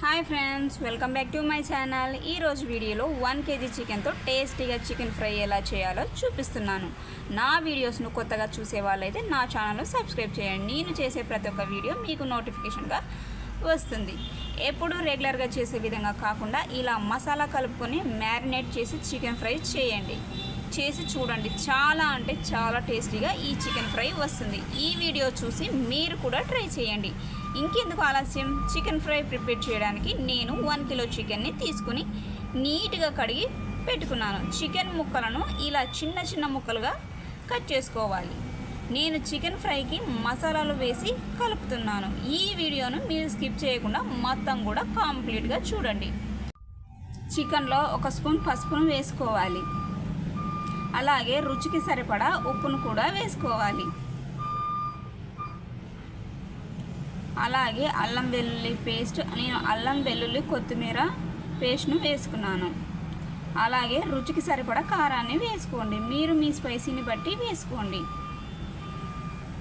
Hi friends welcome back to my channel. ఈరోజు వీడియోలో one KG చికెన్తో టేస్టీగా చికెన్ ఫ్రై ఎలా చేయాలో చూపిస్తున్నాను. నా వీడియోస్ను కొత్తగా చూసే వాళ్ళైతే నా ఛానల్ను సబ్స్క్రైబ్ చేయండి. నేను చేసే ప్రతి ఒక్క వీడియో మీకు నోటిఫికేషన్గా వస్తుంది. ఎప్పుడు రెగ్యులర్గా చేసే విధంగా కాకుండా ఇలా మసాలా కలుపుకొని మ్యారినేట్ చేసి చికెన్ ఫ్రై చేయండి. చేసి చూడండి చాలా అంటే చాలా టేస్టీగా ఈ చికెన్ ఫ్రై వస్తుంది. ఈ వీడియో చూసి మీరు కూడా ట్రై చేయండి. ఇంకెందుకు ఆలస్యం? చికెన్ ఫ్రై ప్రిపేర్ చేయడానికి నేను వన్ కిలో చికెన్ని తీసుకుని నీట్గా కడిగి పెట్టుకున్నాను. చికెన్ ముక్కలను ఇలా చిన్న చిన్న ముక్కలుగా కట్ చేసుకోవాలి. నేను చికెన్ ఫ్రైకి మసాలాలు వేసి కలుపుతున్నాను. ఈ వీడియోను మీరు స్కిప్ చేయకుండా మొత్తం కూడా కంప్లీట్గా చూడండి. చికెన్లో ఒక స్పూన్ పసుపును వేసుకోవాలి. అలాగే రుచికి సరిపడా ఉప్పును కూడా వేసుకోవాలి. అలాగే అల్లం వెల్లుల్లి పేస్ట్ నేను అల్లం వెల్లుల్లి కొత్తిమీర పేస్ట్ను వేసుకున్నాను. అలాగే రుచికి సరిపడా కారాన్ని వేసుకోండి. మీరు మీ స్పైసీని బట్టి వేసుకోండి.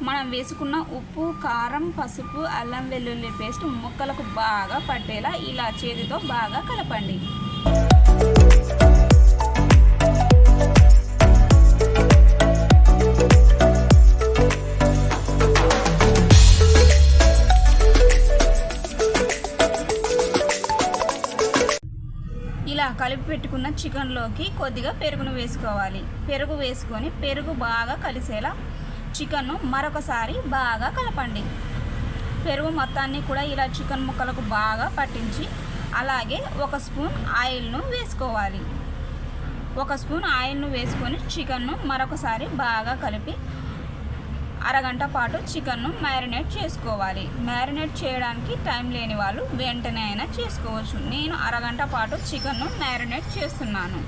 మనం వేసుకున్న ఉప్పు కారం పసుపు అల్లం వెల్లుల్లి పేస్ట్ ముక్కలకు బాగా పట్టేలా ఇలా చేతితో బాగా కలపండి. చికెన్లోకి కొద్దిగా పెరుగును వేసుకోవాలి. పెరుగు వేసుకొని పెరుగు బాగా కలిసేలా చికెన్ను మరొకసారి బాగా కలపండి. పెరుగు మొత్తాన్ని కూడా ఇలా చికెన్ ముక్కలకు బాగా పట్టించి అలాగే ఒక స్పూన్ ఆయిల్ను వేసుకోవాలి. ఒక స్పూన్ ఆయిల్ను వేసుకొని చికెన్ను మరొకసారి బాగా కలిపి అరగంట పాటు చికెన్ను మ్యారినేట్ చేసుకోవాలి. మ్యారినేట్ చేయడానికి టైం లేని వాళ్ళు వెంటనే అయినా చేసుకోవచ్చు. నేను అరగంట పాటు చికెన్ను మ్యారినేట్ చేస్తున్నాను.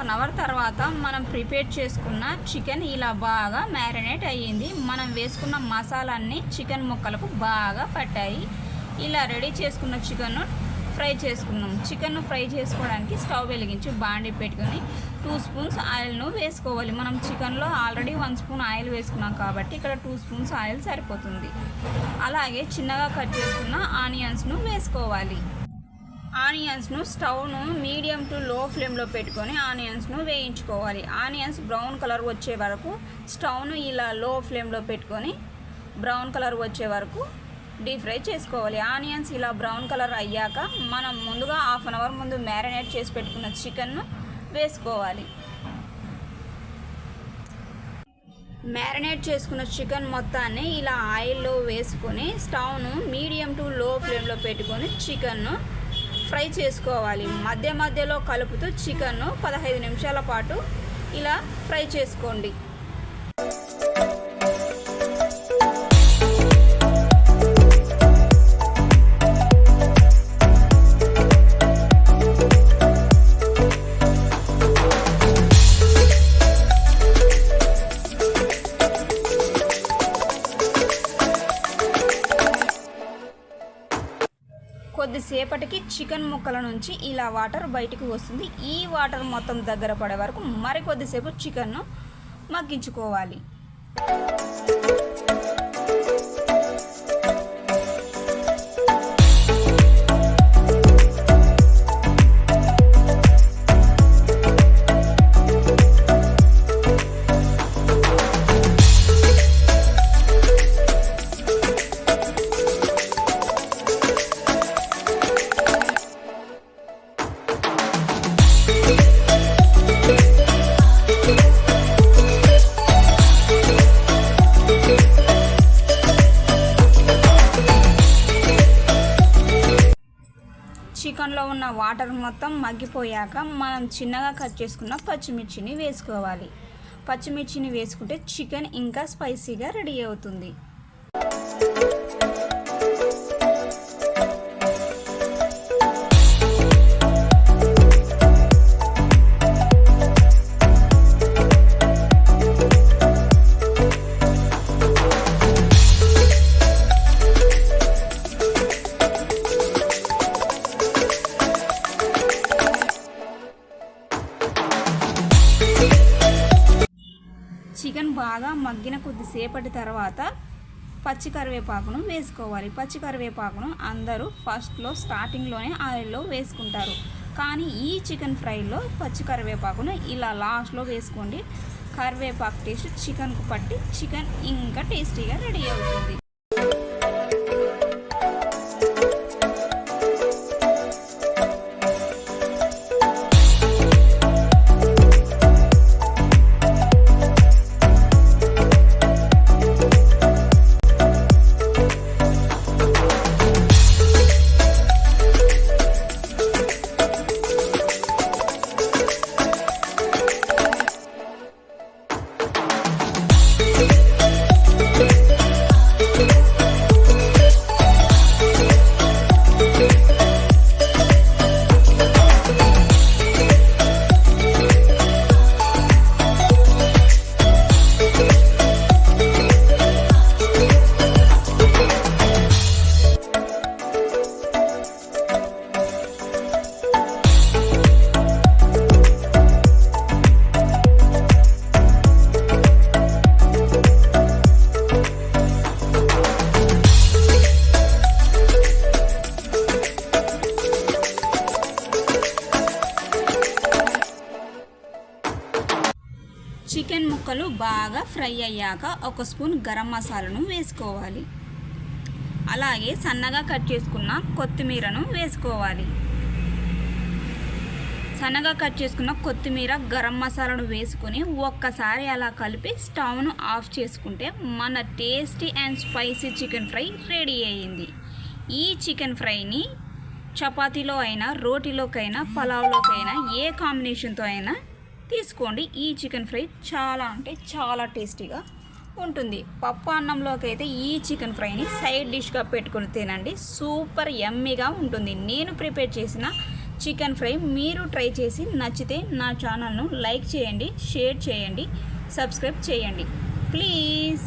హాఫ్ అన్ అవర్ తర్వాత మనం ప్రిపేర్ చేసుకున్న చికెన్ ఇలా బాగా మ్యారినేట్ అయ్యింది. మనం వేసుకున్న మసాలాన్ని చికెన్ ముక్కలకు బాగా పట్టాయి. ఇలా రెడీ చేసుకున్న చికెన్ను ఫ్రై చేసుకున్నాం. చికెన్ను ఫ్రై చేసుకోవడానికి స్టవ్ వెలిగించి బాండి పెట్టుకొని టూ స్పూన్స్ ఆయిల్ను వేసుకోవాలి. మనం చికెన్లో ఆల్రెడీ వన్ స్పూన్ ఆయిల్ వేసుకున్నాం కాబట్టి ఇక్కడ టూ స్పూన్స్ ఆయిల్ సరిపోతుంది. అలాగే చిన్నగా కట్ చేసుకున్న ఆనియన్స్ను వేసుకోవాలి. ఆనియన్స్ను స్టవ్ను మీడియం టు లో ఫ్లేమ్లో పెట్టుకొని ఆనియన్స్ను వేయించుకోవాలి. ఆనియన్స్ బ్రౌన్ కలర్ వచ్చే వరకు స్టవ్ను ఇలా లో ఫ్లేమ్లో పెట్టుకొని బ్రౌన్ కలర్ వచ్చే వరకు డీప్ ఫ్రై చేసుకోవాలి. ఆనియన్స్ ఇలా బ్రౌన్ కలర్ అయ్యాక మనం ముందుగా హాఫ్ అన్ అవర్ ముందు మ్యారినేట్ చేసి పెట్టుకున్న చికెన్ను వేసుకోవాలి. మ్యారినేట్ చేసుకున్న చికెన్ మొత్తాన్ని ఇలా ఆయిల్లో వేసుకొని స్టవ్ను మీడియం టు లో ఫ్లేమ్లో పెట్టుకొని చికెన్ను ఫ్రై చేసుకోవాలి. మధ్య మధ్యలో కలుపుతూ చికెన్ను పదహైదు నిమిషాల పాటు ఇలా ఫ్రై చేసుకోండి. కొద్దిసేపటికి చికెన్ ముక్కల నుంచి ఇలా వాటర్ బయటికి వస్తుంది. ఈ వాటర్ మొత్తం దగ్గర పడే వరకు మరి కొద్దిసేపు చికెన్ను మగ్గించుకోవాలి. ఉన్న వాటర్ మొత్తం మగ్గిపోయాక మనం చిన్నగా కట్ చేసుకున్న పచ్చిమిర్చిని వేసుకోవాలి. పచ్చిమిర్చిని వేసుకుంటే చికెన్ ఇంకా స్పైసీగా రెడీ అవుతుంది. మగ్గిన కొద్దిసేపటి తర్వాత పచ్చి కరివేపాకును వేసుకోవాలి. పచ్చి కరివేపాకును అందరూ ఫస్ట్లో స్టార్టింగ్లోనే ఆయిల్లో వేసుకుంటారు. కానీ ఈ చికెన్ ఫ్రైలో పచ్చి కరివేపాకును ఇలా లాస్ట్లో వేసుకోండి. కరివేపాకు టేస్ట్ చికెన్కు పట్టి చికెన్ ఇంకా టేస్టీగా రెడీ అవుతుంది. చికెన్ ముక్కలు బాగా ఫ్రై అయ్యాక ఒక స్పూన్ గరం మసాలాను వేసుకోవాలి. అలాగే సన్నగా కట్ చేసుకున్న కొత్తిమీరను వేసుకోవాలి. సన్నగా కట్ చేసుకున్న కొత్తిమీర గరం మసాలాను వేసుకొని ఒక్కసారి అలా కలిపి స్టవ్ను ఆఫ్ చేసుకుంటే మన tasty and spicy chicken fry ready అయ్యింది. ఈ చికెన్ ఫ్రైని చపాతీలో అయినా రోటీలోకైనా పలావ్లోకైనా ఏ కాంబినేషన్తో అయినా తీసుకోండి. ఈ చికెన్ ఫ్రై చాలా అంటే చాలా టేస్టీగా ఉంటుంది. పప్పు అన్నంలోకి అయితే ఈ చికెన్ ఫ్రైని సైడ్ డిష్గా పెట్టుకొని తినండి. సూపర్ ఎమ్మీగా ఉంటుంది. నేను ప్రిపేర్ చేసిన చికెన్ ఫ్రై మీరు ట్రై చేసి నచ్చితే నా ఛానల్ను లైక్ చేయండి షేర్ చేయండి సబ్స్క్రైబ్ చేయండి. ప్లీజ్.